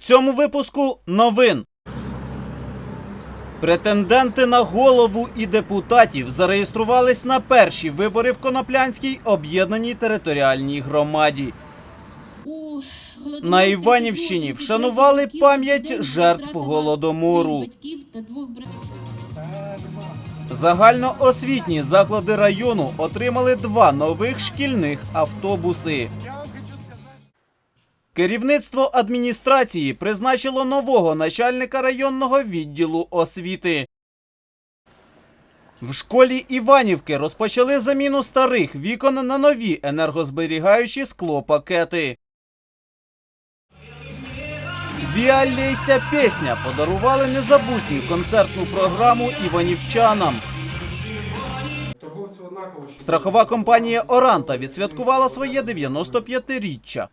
цьому випуску новин. Претенденти на голову і депутатів зареєструвались на перші вибори в Коноплянській об'єднаній територіальній громаді. На Іванівщині вшанували пам'ять жертв голодомору. Загальноосвітні заклади району отримали два нових шкільних автобуси. Керівництво адміністрації призначило нового начальника районного відділу освіти. В школі Іванівки розпочали заміну старих вікон на нові енергозберігаючі склопакети. Віалейся пісня подарували незабутню концертну програму іванівчанам. Страхова компанія Оранта відсвяткувала своє 95-річчя.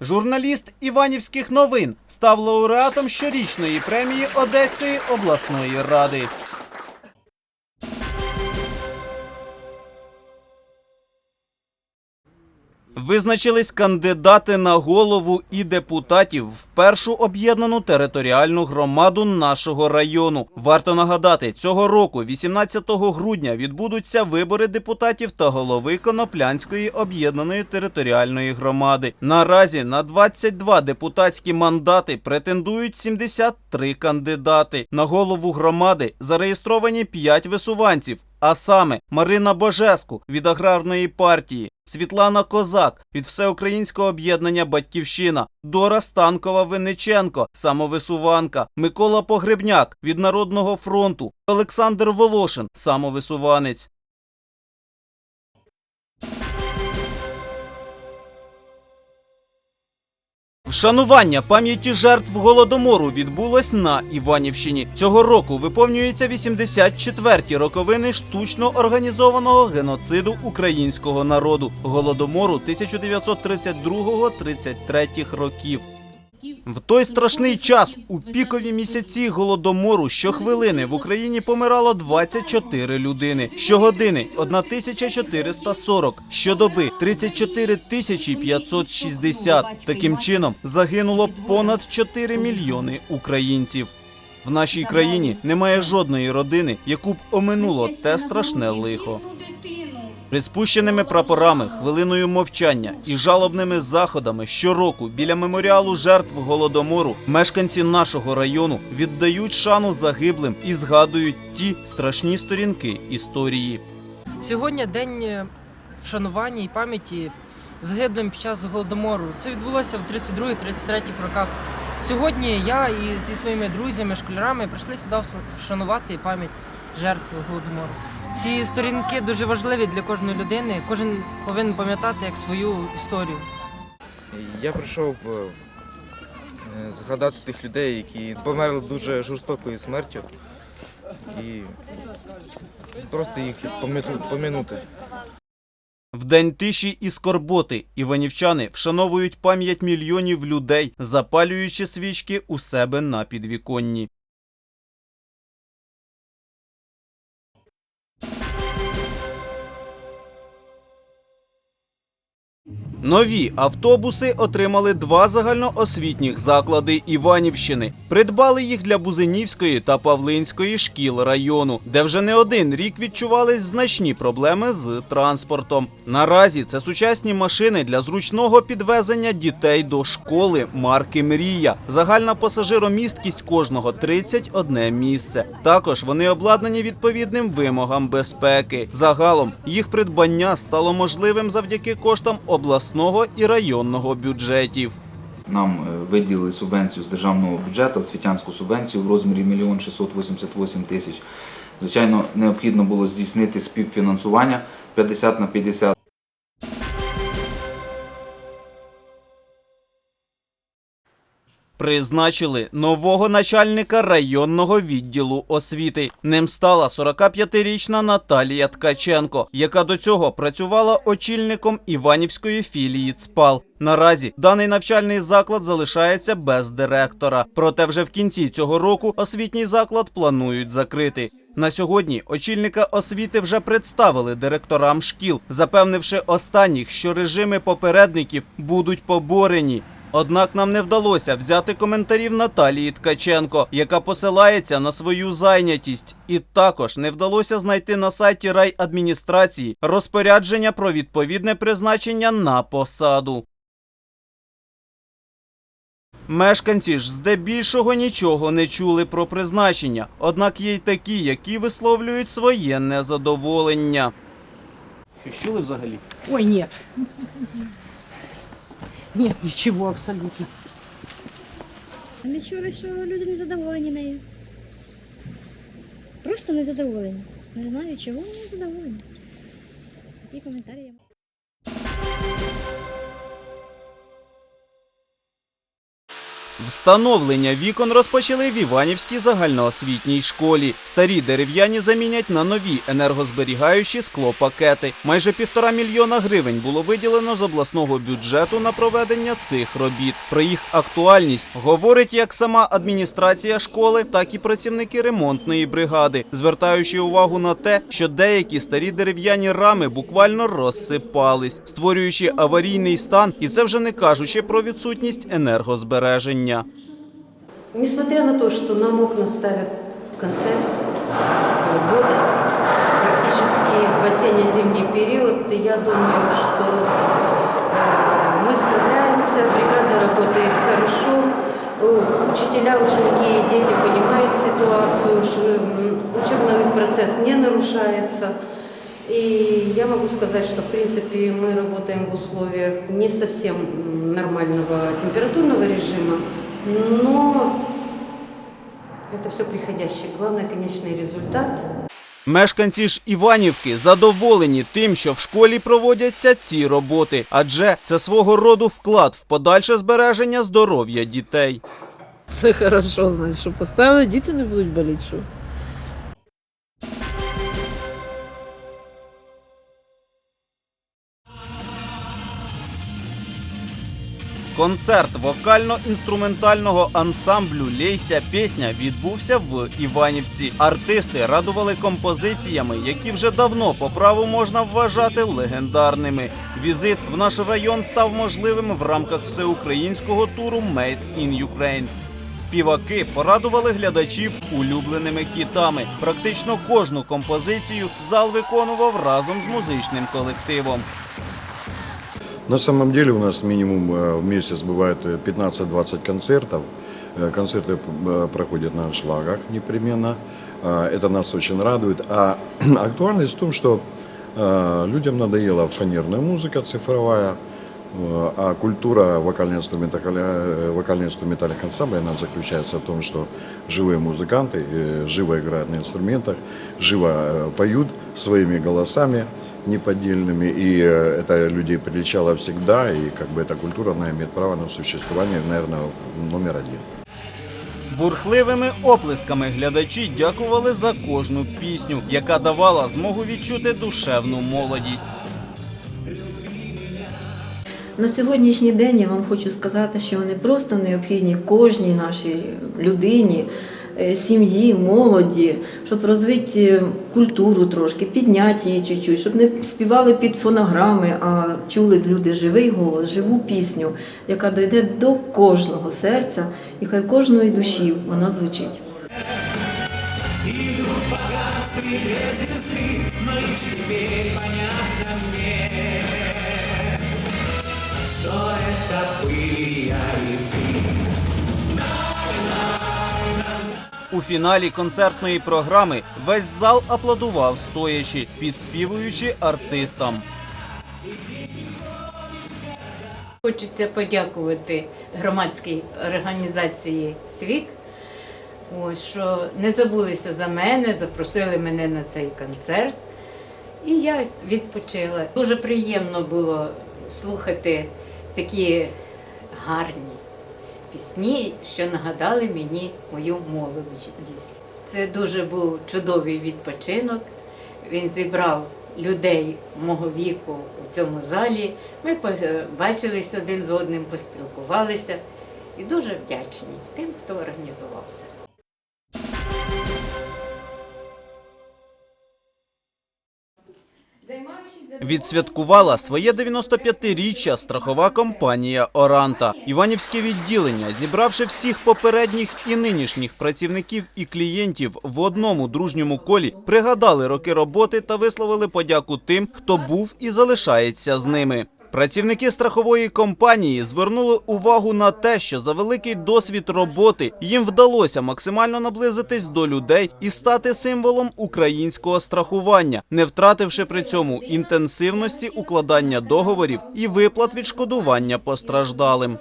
Журналіст Іванівських новин став лауреатом щорічної премії Одеської обласної ради. Визначились кандидати на голову і депутатів в першу об'єднану територіальну громаду нашого району. Варто нагадати, цього року, 18 грудня, відбудуться вибори депутатів та голови Коноплянської об'єднаної територіальної громади. Наразі на 22 депутатські мандати претендують 73 кандидати. На голову громади зареєстровані 5 висуванців. А саме Марина Божеску від аграрної партії, Світлана Козак від Всеукраїнського об'єднання Батьківщина, Дора Станкова Винниченко, самовисуванка, Микола Погребняк від Народного фронту, Олександр Волошин, самовисуванець. Вшанування пам'яті жертв голодомору відбулось на Іванівщині. Цього року виповнюється 84-ті роковини штучно організованого геноциду українського народу голодомору 1932-33 років. В той страшний час у пікові місяці голодомору щохвилини в Україні помирало 24 людини. Щогодини 1440, щодоби 34 тисячі 560. Таким чином загинуло понад 4 мільйони українців. В нашій країні немає жодної родини, яку б оминуло те страшне лихо. Під спущеними прапорами, хвилиною мовчання і жалобними заходами щороку біля меморіалу жертв голодомору мешканці нашого району віддають шану загиблим і згадують ті страшні сторінки історії. Сьогодні день е, вшанування і пам'яті загиблим під час голодомору. Це відбулося в 32-33 роках. Сьогодні я і зі своїми друзями, школярами прийшли сюди вшанувати пам'ять жертв голодомору. Ці сторінки дуже важливі для кожної людини. Кожен повинен пам'ятати як свою історію. Я прийшов е, згадати тих людей, які померли дуже жорстокою смертю. І просто їх пом'янути. В день тиші і скорботи іванівчани вшановують пам'ять мільйонів людей, запалюючи свічки у себе на підвіконні. Нові автобуси отримали два загальноосвітніх заклади Іванівщини. Придбали їх для Бузинівської та Павлинської шкіл району, де вже не один рік відчувались значні проблеми з транспортом. Наразі це сучасні машини для зручного підвезення дітей до школи марки Мрія. Загальна пасажиромісткість кожного 31 місце. Також вони обладнані відповідним вимогам безпеки. Загалом їх придбання стало можливим завдяки коштам обласного і районного бюджетів. Нам е, виділили субвенцію з державного бюджету, освітянську субвенцію в розмірі 1 688 тисяч. Звичайно, необхідно було здійснити співфінансування 50 на 50. Призначили нового начальника районного відділу освіти. Ним стала 45-річна Наталія Ткаченко, яка до цього працювала очільником Іванівської філії ЦПАЛ. Наразі даний навчальний заклад залишається без директора. Проте вже в кінці цього року освітній заклад планують закрити. На сьогодні очільника освіти вже представили директорам шкіл, запевнивши останніх, що режими попередників будуть поборені. Однак нам не вдалося взяти коментарів Наталії Ткаченко, яка посилається на свою зайнятість, і також не вдалося знайти на сайті райадміністрації розпорядження про відповідне призначення на посаду. Мешканці ж здебільшого нічого не чули про призначення, однак є й такі, які висловлюють своє незадоволення. Що чули взагалі? Ой, нет. Нет, ничего абсолютно. Ми чули, що люди не задоволені нею. Просто не задоволені. Не знаю, чого вони не задоволені. Такі коментарі. Встановлення вікон розпочали в Іванівській загальноосвітній школі. Старі дерев'яні замінять на нові енергозберігаючі склопакети. Майже півтора мільйона гривень було виділено з обласного бюджету на проведення цих робіт. Про їх актуальність говорить як сама адміністрація школи, так і працівники ремонтної бригади, звертаючи увагу на те, що деякі старі дерев'яні рами буквально розсипались, створюючи аварійний стан, і це вже не кажучи про відсутність енергозбереження. рішення. Несмотря на те, що нам окна ставлять в кінці року, э, практично в осінньо-зимний період, я думаю, що э, ми справляємося, бригада працює хорошо. Учителя, ученики и дети понимают ситуацию, учебный процесс не нарушается. И я могу сказать, что в принципе мы работаем в условиях не совсем м, нормального температурного режима, но это все приходящее. Главное, конечный результат. Мешканці ж Іванівки задоволені тим, що в школі проводяться ці роботи, адже це свого роду вклад в подальше збереження здоров'я дітей. Це хорошо, значить, що поставили, діти не будуть боліти, що? Концерт вокально-інструментального ансамблю Лейся пісня відбувся в Іванівці. Артисти радували композиціями, які вже давно по праву можна вважати легендарними. Візит в наш район став можливим в рамках всеукраїнського туру Made in Ukraine. Співаки порадували глядачів улюбленими хітами. Практично кожну композицію зал виконував разом з музичним колективом. На самом деле у нас минимум э, в месяц бывает э, 15-20 концертов. Э, Концерты э, проходят на аншлагах непременно. Э, Это нас очень радует. А актуальность в том, что э, людям надоела фанерная музыка цифровая, э, а культура вокально-инструментальных вокально-инструментальных ансамблей она заключается в том, что живые музыканты э, живо играют на инструментах, живо э, поют своими голосами неподдельными, и э, это людей приличало всегда, и как бы эта культура, она имеет право на существование, наверное, номер один. Бурхливими оплесками глядачі дякували за кожну пісню, яка давала змогу відчути душевну молодість. На сьогоднішній день я вам хочу сказати, що вони просто необхідні кожній нашій людині, е, сім'ї, молоді, щоб розвити культуру трошки, підняти її чуть-чуть, щоб не співали під фонограми, а чули люди живий голос, живу пісню, яка дойде до кожного серця, і хай кожної душі вона звучить. У фіналі концертної програми весь зал аплодував стоячи, підспівуючи артистам. Хочеться подякувати громадській організації ТВІК, що не забулися за мене, запросили мене на цей концерт. І я відпочила. Дуже приємно було слухати такі гарні пісні, що нагадали мені мою молодість. Це дуже був чудовий відпочинок. Він зібрав людей мого віку у цьому залі. Ми побачилися один з одним, поспілкувалися і дуже вдячні тим, хто організував це. Відсвяткувала своє 95-річчя страхова компанія Оранта. Іванівське відділення, зібравши всіх попередніх і нинішніх працівників і клієнтів в одному дружньому колі, пригадали роки роботи та висловили подяку тим, хто був і залишається з ними. Працівники страхової компанії звернули увагу на те, що за великий досвід роботи їм вдалося максимально наблизитись до людей і стати символом українського страхування, не втративши при цьому інтенсивності укладання договорів і виплат відшкодування постраждалим.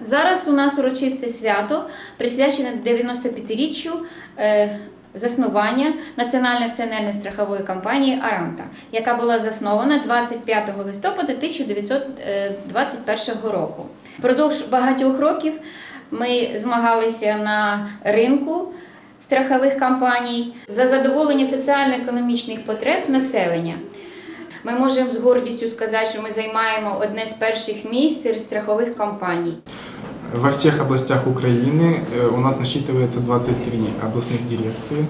Зараз у нас урочисте свято присвячене 95-річчю е, заснування Національної акціонерної страхової компанії Аранта, яка була заснована 25 листопада 1921 року. Впродовж багатьох років ми змагалися на ринку страхових компаній за задоволення соціально-економічних потреб населення. Ми можемо з гордістю сказати, що ми займаємо одне з перших місць серед страхових компаній. Во всех областях Украины э, у нас насчитывается 23 областных дирекции,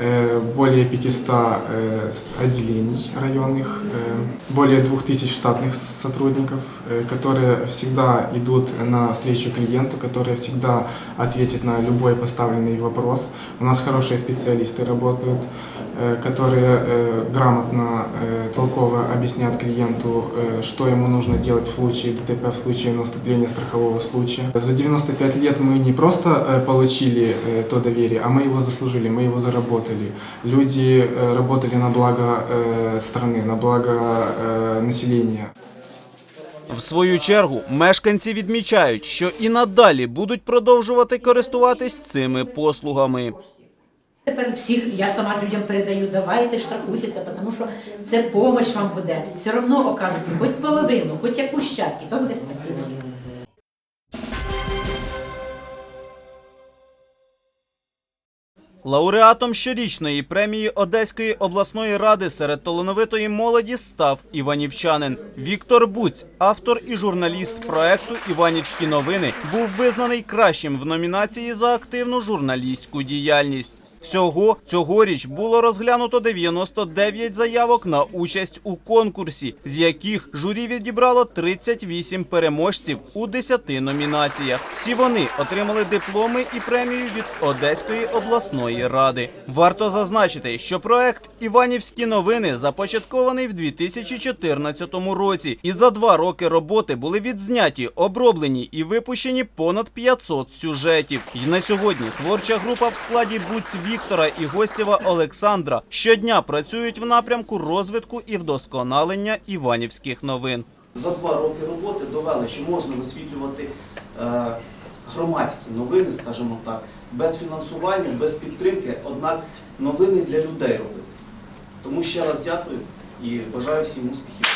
э, более 500 э, отделений районных, э, более 2000 штатных сотрудников, э, которые всегда идут на встречу клиенту, которые всегда ответят на любой поставленный вопрос. У нас хорошие специалисты работают, э, которые э, грамотно, э, толково объяснят клиенту, э, что ему нужно делать в случае ДТП, в случае наступления страхового случая. За 95 лет мы не просто э, получили э, то доверие, а мы его заслужили, мы его заработали. Люди э, работали на благо э, страны, на благо э, населения. В свою чергу мешканці відмічають, що і надалі будуть продовжувати користуватись цими послугами. Тепер всіх я сама людям передаю, давайте штрафуйтеся, тому що це допомога вам буде. Все одно окажуть, хоч половину, хоч якусь часть, і то буде спасибо. Лауреатом щорічної премії Одеської обласної ради серед талановитої молоді став іванівчанин Віктор Буць, автор і журналіст проекту Іванівські новини, був визнаний кращим в номінації за активну журналістську діяльність. Всього цьогоріч було розглянуто 99 заявок на участь у конкурсі, з яких журі відібрало 38 переможців у 10 номінаціях. Всі вони отримали дипломи і премію від Одеської обласної ради. Варто зазначити, що проект Іванівські новини започаткований в 2014 році, і за два роки роботи були відзняті, оброблені і випущені понад 500 сюжетів. І на сьогодні творча група в складі Буць Віктора і Гостєва Олександра щодня працюють в напрямку розвитку і вдосконалення іванівських новин. За два роки роботи довели, що можна висвітлювати е, громадські новини, скажімо так, без фінансування, без підтримки, однак новини для людей робити. Тому ще раз дякую і бажаю всім успіхів.